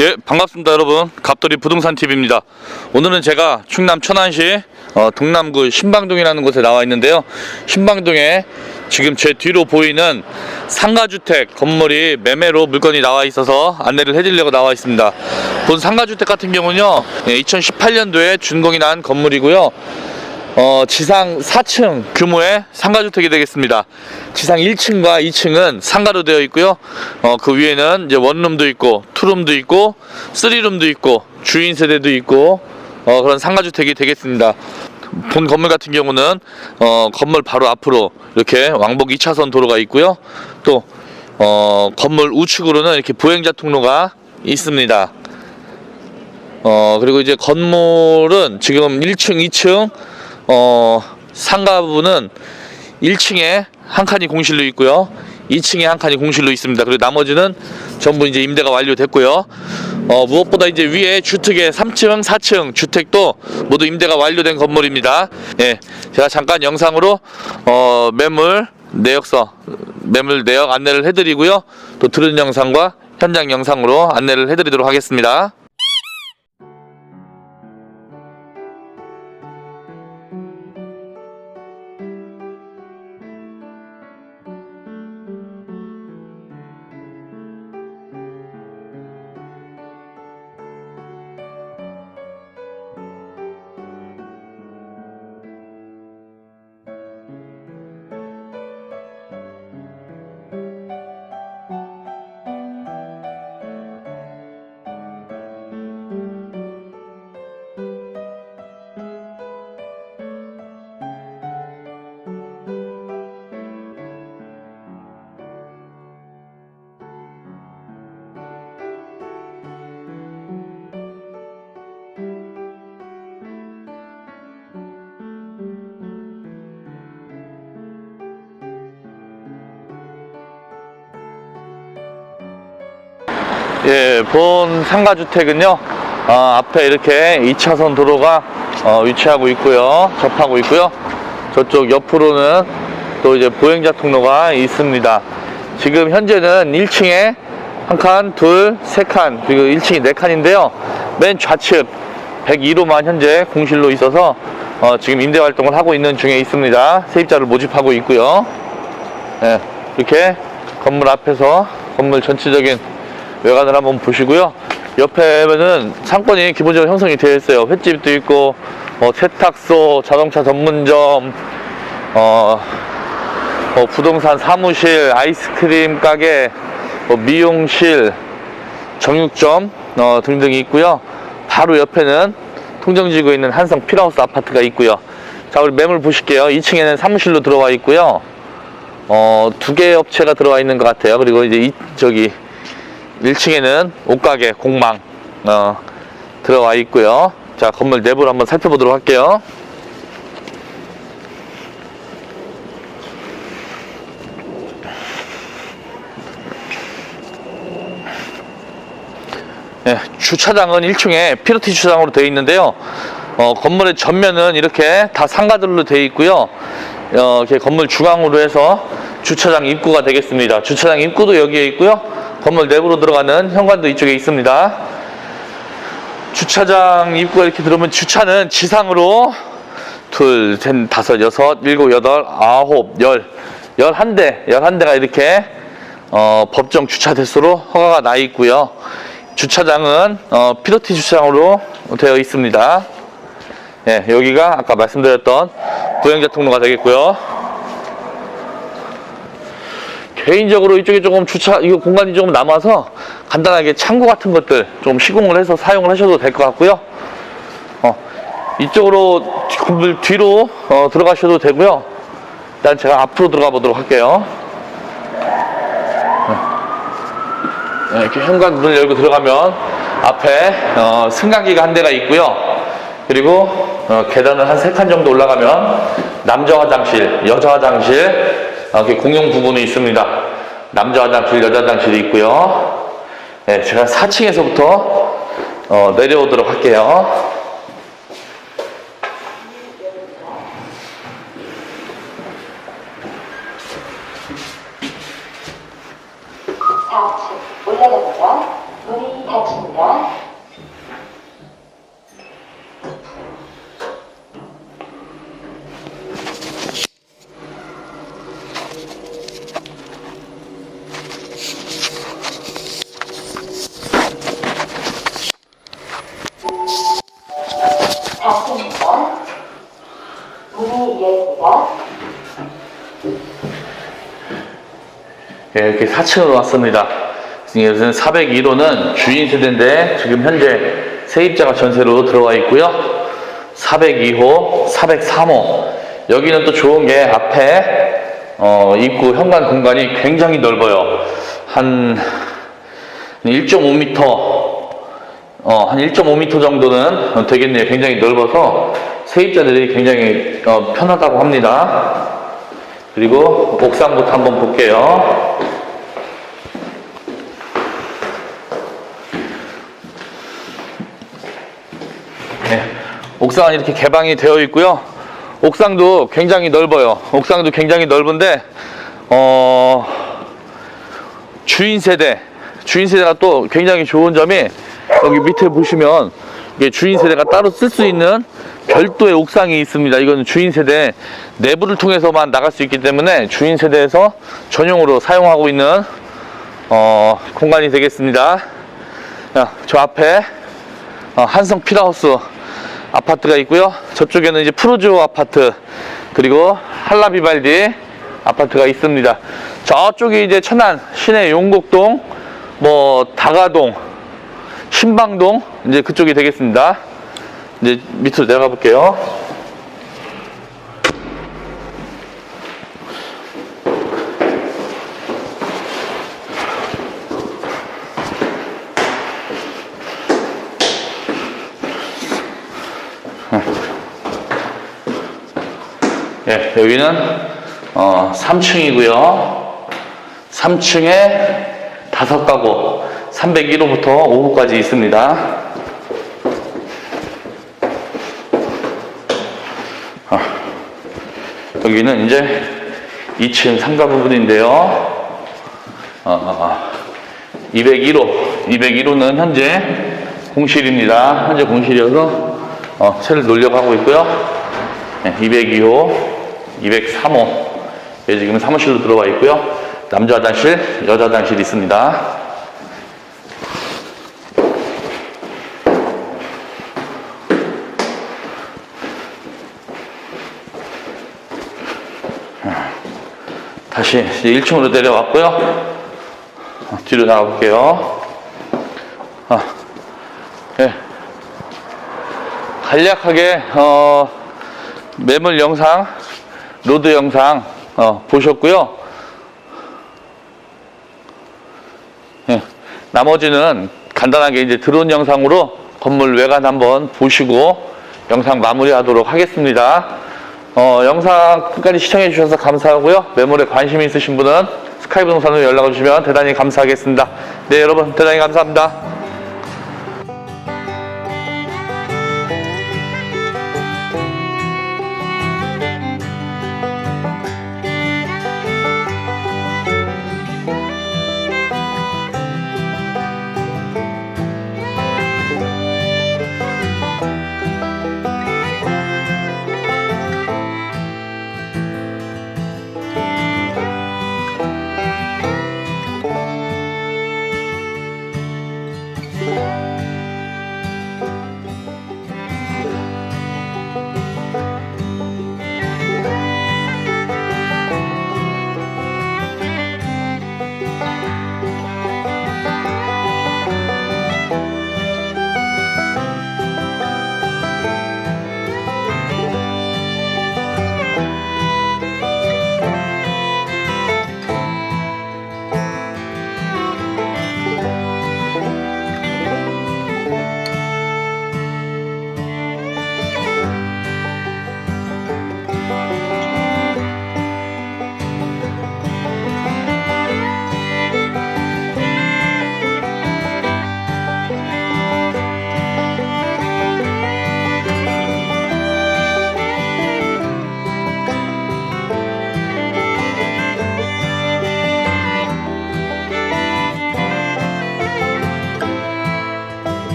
예, 반갑습니다, 여러분. 갑돌이 부동산 TV입니다. 오늘은 제가 충남 천안시 어, 동남구 신방동이라는 곳에 나와 있는데요. 신방동에 지금 제 뒤로 보이는 상가주택 건물이 매매로 물건이 나와 있어서 안내를 해드리려고 나와 있습니다. 본 상가주택 같은 경우는요, 2018년도에 준공이 난 건물이고요. 어, 지상 4층 규모의 상가주택이 되겠습니다. 지상 1층과 2층은 상가로 되어 있고요. 어, 그 위에는 이제 원룸도 있고, 투룸도 있고, 쓰리룸도 있고, 주인 세대도 있고, 어, 그런 상가주택이 되겠습니다. 본 건물 같은 경우는 어, 건물 바로 앞으로 이렇게 왕복 2차선 도로가 있고요. 또 어, 건물 우측으로는 이렇게 보행자 통로가 있습니다. 어, 그리고 이제 건물은 지금 1층, 2층, 어, 상가부는 1층에 한 칸이 공실로 있고요. 2층에 한 칸이 공실로 있습니다. 그리고 나머지는 전부 이제 임대가 완료됐고요. 어, 무엇보다 이제 위에 주택의 3층, 4층 주택도 모두 임대가 완료된 건물입니다. 예. 제가 잠깐 영상으로, 어, 매물 내역서, 매물 내역 안내를 해드리고요. 또 들은 영상과 현장 영상으로 안내를 해드리도록 하겠습니다. 예, 본 상가주택은요, 어, 앞에 이렇게 2차선 도로가 어, 위치하고 있고요, 접하고 있고요. 저쪽 옆으로는 또 이제 보행자 통로가 있습니다. 지금 현재는 1층에 한 칸, 둘, 세 칸, 그리고 1층이 네 칸인데요. 맨 좌측 102로만 현재 공실로 있어서 어, 지금 임대 활동을 하고 있는 중에 있습니다. 세입자를 모집하고 있고요. 예, 이렇게 건물 앞에서 건물 전체적인 외관을 한번 보시고요. 옆에는 상권이 기본적으로 형성이 되어 있어요. 횟집도 있고, 뭐 세탁소, 자동차 전문점, 어, 뭐 부동산 사무실, 아이스크림 가게, 뭐 미용실, 정육점 어, 등등이 있고요. 바로 옆에는 통정지구에 있는 한성 필하우스 아파트가 있고요. 자, 우리 매물 보실게요. 2층에는 사무실로 들어와 있고요. 어, 두개 업체가 들어와 있는 것 같아요. 그리고 이제 이, 저기 1층에는 옷가게, 공망 어, 들어와 있고요. 자, 건물 내부를 한번 살펴보도록 할게요. 예, 주차장은 1층에 피로티 주차장으로 되어 있는데요. 어, 건물의 전면은 이렇게 다 상가들로 되어 있고요. 어, 이렇게 건물 중앙으로 해서 주차장 입구가 되겠습니다. 주차장 입구도 여기에 있고요. 건물 내부로 들어가는 현관도 이쪽에 있습니다. 주차장 입구가 이렇게 들어오면 주차는 지상으로 둘, 셋, 다섯, 여섯, 일곱, 여덟, 아홉, 열, 열한 대, 열한 대가 이렇게 어, 법정 주차 대수로 허가가 나 있고요. 주차장은 어, 피로티 주차장으로 되어 있습니다. 예, 여기가 아까 말씀드렸던 부행자 통로가 되겠고요. 개인적으로 이쪽에 조금 주차, 이거 공간이 조금 남아서 간단하게 창고 같은 것들 좀 시공을 해서 사용을 하셔도 될 것 같고요. 어, 이쪽으로 건물 뒤로 어, 들어가셔도 되고요. 일단 제가 앞으로 들어가 보도록 할게요. 네, 이렇게 현관 문을 열고 들어가면 앞에 어, 승강기가 한 대가 있고요. 그리고 어, 계단을 한 세 칸 정도 올라가면 남자 화장실, 여자 화장실 어, 이렇게 공용 부분이 있습니다. 남자 화장실, 여자 화장실이 있고요. 네, 제가 4층에서부터 어, 내려오도록 할게요. 좌측 올라갑니다. 문이. 닫힙니다. 예, 이렇게 4층으로 왔습니다. 여기는 402호는 주인 세대인데 지금 현재 세입자가 전세로 들어와 있고요. 402호, 403호. 여기는 또 좋은 게 앞에 어, 입구 현관 공간이 굉장히 넓어요. 한 1.5m, 어, 한 1.5m 정도는 되겠네요. 굉장히 넓어서 세입자들이 굉장히 어, 편하다고 합니다. 그리고 옥상부터 한번 볼게요. 옥상은 이렇게 개방이 되어 있고요. 옥상도 굉장히 넓어요. 옥상도 굉장히 넓은데 어, 주인 세대, 주인 세대가 또 굉장히 좋은 점이 여기 밑에 보시면 이게 주인 세대가 따로 쓸 수 있는 별도의 옥상이 있습니다. 이건 주인 세대 내부를 통해서만 나갈 수 있기 때문에 주인 세대에서 전용으로 사용하고 있는 어, 공간이 되겠습니다. 자, 저 앞에 어, 한성 필하우스 아파트가 있고요. 저쪽에는 이제 프로지오 아파트 그리고 한라비발디 아파트가 있습니다. 저쪽이 이제 천안 시내 용곡동 뭐 다가동 신방동 이제 그쪽이 되겠습니다. 이제 밑으로 내려가 볼게요. 예, 여기는 어, 3층이고요. 3층에 다섯 가구 301호부터 5호까지 있습니다. 아, 여기는 이제 2층 상가 부분인데요. 어, 201호, 201호는 현재 공실입니다. 현재 공실이어서 어, 채를 놀려가고 있고요. 202호, 203호. 예, 지금 사무실로 들어와 있고요. 남자 화장실, 여자 화장실 있습니다. 다시 이제 1층으로 내려왔고요. 어, 뒤로 나가볼게요. 아, 예. 간략하게, 어, 매물 영상, 로드 영상, 어, 보셨고요. 예. 나머지는 간단하게 이제 드론 영상으로 건물 외관 한번 보시고 영상 마무리하도록 하겠습니다. 어, 영상 끝까지 시청해 주셔서 감사하고요. 매물에 관심 있으신 분은 스카이브 동산으로 연락을 주시면 대단히 감사하겠습니다. 네, 여러분 대단히 감사합니다.